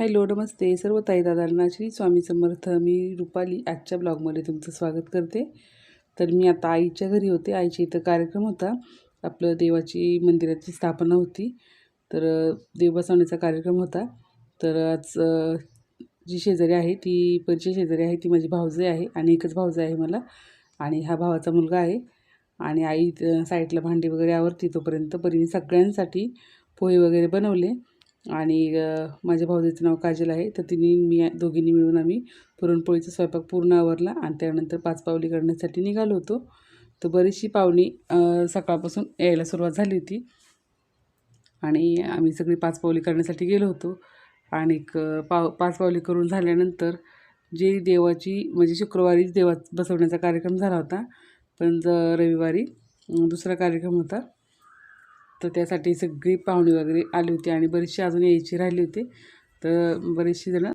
Hello नमस्ते. सर्व ताई दादांना श्री स्वामी समर्थ. मी रुपाली. आजच्या ब्लॉगमध्ये तुमचं स्वागत करते. तर मी आता आईच्या घरी होते. आईच्या इथं कार्यक्रम होता. आपलं देवाची मंदिराची स्थापना होती. तर देव बसवण्याचा कार्यक्रम होता. तर आज जी शेजारी आहे ती परिचय शेजारी आहे. ती माझी भावजय आहे आणि एकच भावजय आहे मला. आणि हा भावाचा मुलगा आहे. आणि आई साईडला भांडी वगैरे आवरती तोपर्यंत परीने सगळ्यांसाठी पोहे वगैरे बनवले. आणि माझ्या भाऊजीचं नाव काजल आहे. तर तिने मी दोघींनी मिळून आम्ही पुरणपोळीचा स्वयंपाक पूर्ण आवरला आणि त्यानंतर पाच पावली करण्यासाठी निघालो होतो. तर बरीचशी पाहुणी सकाळपासून यायला सुरुवात झाली होती. आणि आम्ही सगळी पाच पावली करण्यासाठी गेलो होतो. आणि पाव पाच पावली करून झाल्यानंतर जे देवाची म्हणजे शुक्रवारीच देवा बसवण्याचा कार्यक्रम झाला होता. पण ज रविवारी दुसरा कार्यक्रम होता. तर त्यासाठी सगळी पाहुणे वगैरे आली होती आणि बरीचशी अजून यायची राहिली होती. तर बरीचशी जणं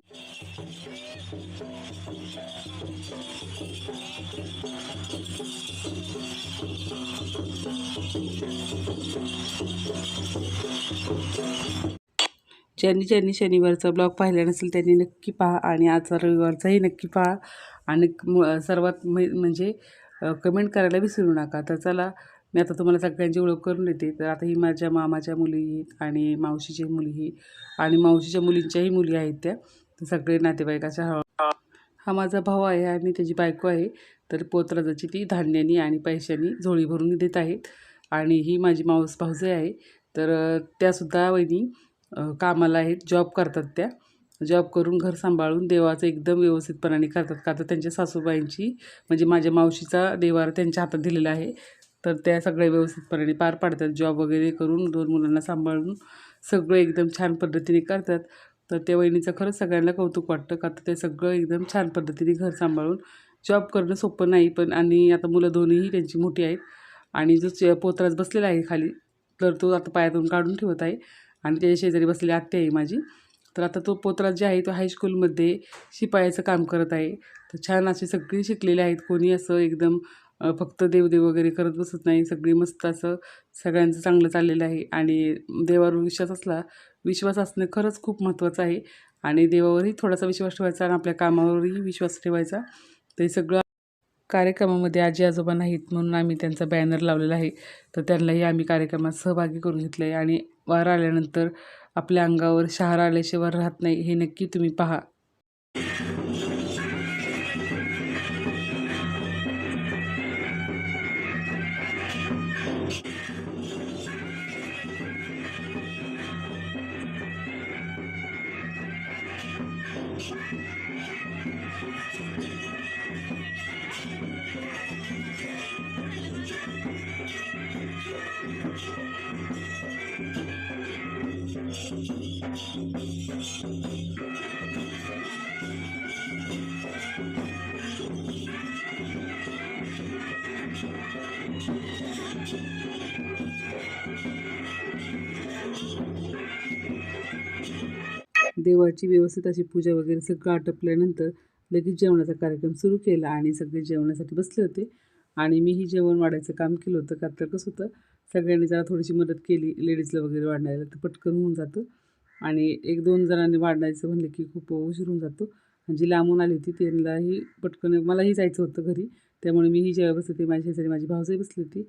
ज्यांनी ज्यांनी शनिवारचा ब्लॉग पाहिला नसेल त्यांनी नक्की पहा आणि आजचा रविवारचाही नक्की पहा. आणि म- सर्वात म्हणजे कमेंट करायला विसरू नका. तर चला मी आता तुम्हाला सगळ्यांची ओळख करून देते. तर आता ही माझ्या मामाच्या मुली आणि मावशीची मुली आणि मावशीच्या मुलींच्याही मुली आहेत त्या. तर सगळे नातेवाईकाच्या हा हा माझा भाऊ आहे आणि त्याची बायको आहे. तर पोतराजाची ती धान्यानी आणि पैशानी झोळी भरून देत आहेत. आणि ही माझी मावस भाऊजे आहे. तर त्यासुद्धा वहिनी कामाला आहेत. जॉब करतात त्या. जॉब करून घर सांभाळून देवाचं एकदम व्यवस्थितपणाने करतात. का तर त्यांच्या सासूबाईंची म्हणजे माझ्या मावशीचा देवार त्यांच्या हातात दिलेला आहे. तर त्या सगळ्या व्यवस्थितपणे पार पाडतात. जॉब वगैरे करून दोन मुलांना सांभाळून सगळं एकदम छान पद्धतीने करतात. तर त्या वहिनीचं खरंच सगळ्यांना कौतुक वाटतं का तर ते सगळं एकदम छान पद्धतीने घर सांभाळून जॉब करणं सोपं नाही पण आणि आता मुलं दोन्हीही त्यांची मोठी आहेत आणि जो चे- पोतराज बसलेला आहे खाली तर तो आता पायातून काढून ठेवत आहे आणि त्याच्या शेजारी बसलेली आत्या आहे माझी. तर आता तो पोतराज जे आहे तो हायस्कूलमध्ये शिपायाचं काम करत आहे. तर छान असे सगळी शिकलेले आहेत. कोणी असं एकदम फक्त देवदेव वगैरे करत बसत नाही. सगळी मस्त असं सगळ्यांचं चांगलं चाललेलं आहे. आणि देवावर विश्वास असला विश्वास असणं खरंच खूप महत्त्वाचं आहे. आणि देवावरही थोडासा विश्वास ठेवायचा आणि आपल्या कामावरही विश्वास ठेवायचा. ते सगळं कार्यक्रमामध्ये आजी आजोबा नाहीत म्हणून आम्ही त्यांचा बॅनर लावलेला आहे. तर त्यांनाही आम्ही कार्यक्रमात सहभागी करून घेतलं आहे आणि वार आल्यानंतर आपल्या अंगावर शहार आल्याशिवाय राहत नाही. हे नक्की तुम्ही पहा. देवाची व्यवस्थित अशी पूजा वगैरे सगळं आटपल्यानंतर लगेच जेवणाचा कार्यक्रम सुरू केला आणि सगळे जेवणासाठी बसले होते. आणि मीही जेवण वाढायचं काम केलं होतं का तर कसं होतं सगळ्यांनी जरा थोडीशी मदत केली लेडीजला वगैरे वाढायला तर पटकन होऊन जातं. आणि एक दोन जणांनी वाढायचं म्हणलं की खूप उशीर होऊन जातो. आणि जी लांबून आली होती त्यांनाही पटकन मलाही जायचं होतं घरी. त्यामुळे मीही जेव्हा बसले होते माझ्या शेजारी माझी भाऊजाई बसली होती.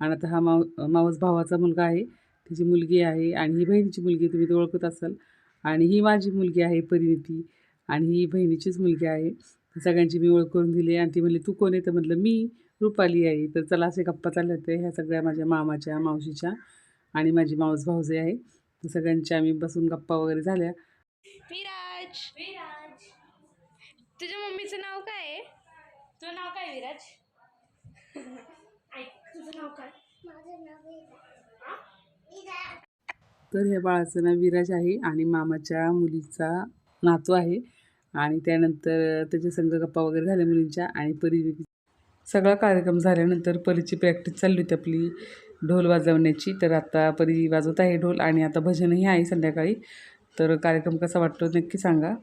आणि आता हा माव मावस भावाचा मुलगा आहे. तिची मुलगी आहे आणि ही बहिणीची मुलगी तुम्ही ते ओळखत असाल. आणि ही माझी मुलगी आहे परिणिती. आणि ही बहिणीचीच मुलगी आहे. सगळ्यांची मी ओळख करून दिली. आणि ती म्हणली तू कोण आहे? तर म्हटलं मी रुपाली आहे तर चला असे गप्पा चालले होते ह्या सगळ्या माझ्या मामाच्या मावशीच्या आणि माझी मावस भाऊजे आहे. तर सगळ्यांच्या आम्ही बसून गप्पा वगैरे झाल्या. विराज. विराज. तुझ्या मम्मीचं नाव काय आहे? तुझं नाव काय विराज? ऐक तुझं नाव काय? तर ह्या बाळाचं नाव विराज आहे आणि मामाच्या मुलीचा नातू आहे. आणि त्यानंतर त्याच्या संग गप्पा वगैरे झाल्या मुलींच्या आणि परी सगळा कार्यक्रम झाल्यानंतर परीची प्रॅक्टिस चालली होती आपली ढोल वाजवण्याची. तर आता परी वाजवत आहे ढोल आणि आता भजनही आहे संध्याकाळी. तर कार्यक्रम कसा वाटतो नक्की सांगा.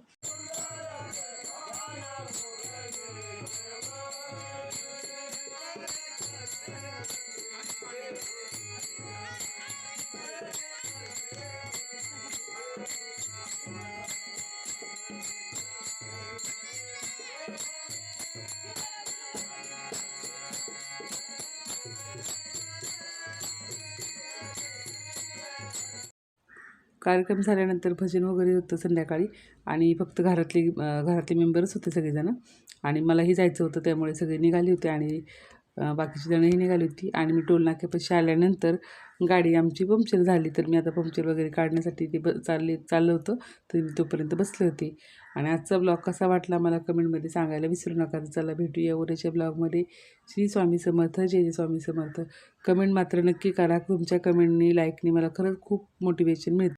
कार्यक्रम झाल्यानंतर भजन वगैरे होतं संध्याकाळी आणि फक्त घरातली घरातले मेंबरच होते सगळेजणं. आणि मलाही जायचं होतं त्यामुळे सगळे निघाले होते आणि बाकीची जणंही निघाली होती. आणि मी टोलनाक्यापाशी आल्यानंतर गाडी आमची पंक्चर झाली तर मी आता पंक्चर वगैरे काढण्यासाठी ते ब चालले चाललं होतं. तर मी तोपर्यंत बसले होते. आणि आजचा ब्लॉग कसा वाटला मला कमेंटमध्ये सांगायला विसरू नका. तर चला भेटूया उद्याच्या ब्लॉगमध्ये. श्री स्वामी समर्थ जय जय स्वामी समर्थ. कमेंट मात्र नक्की करा. तुमच्या कमेंटनी लाईकनी मला खरंच खूप मोटिवेशन मिळतं.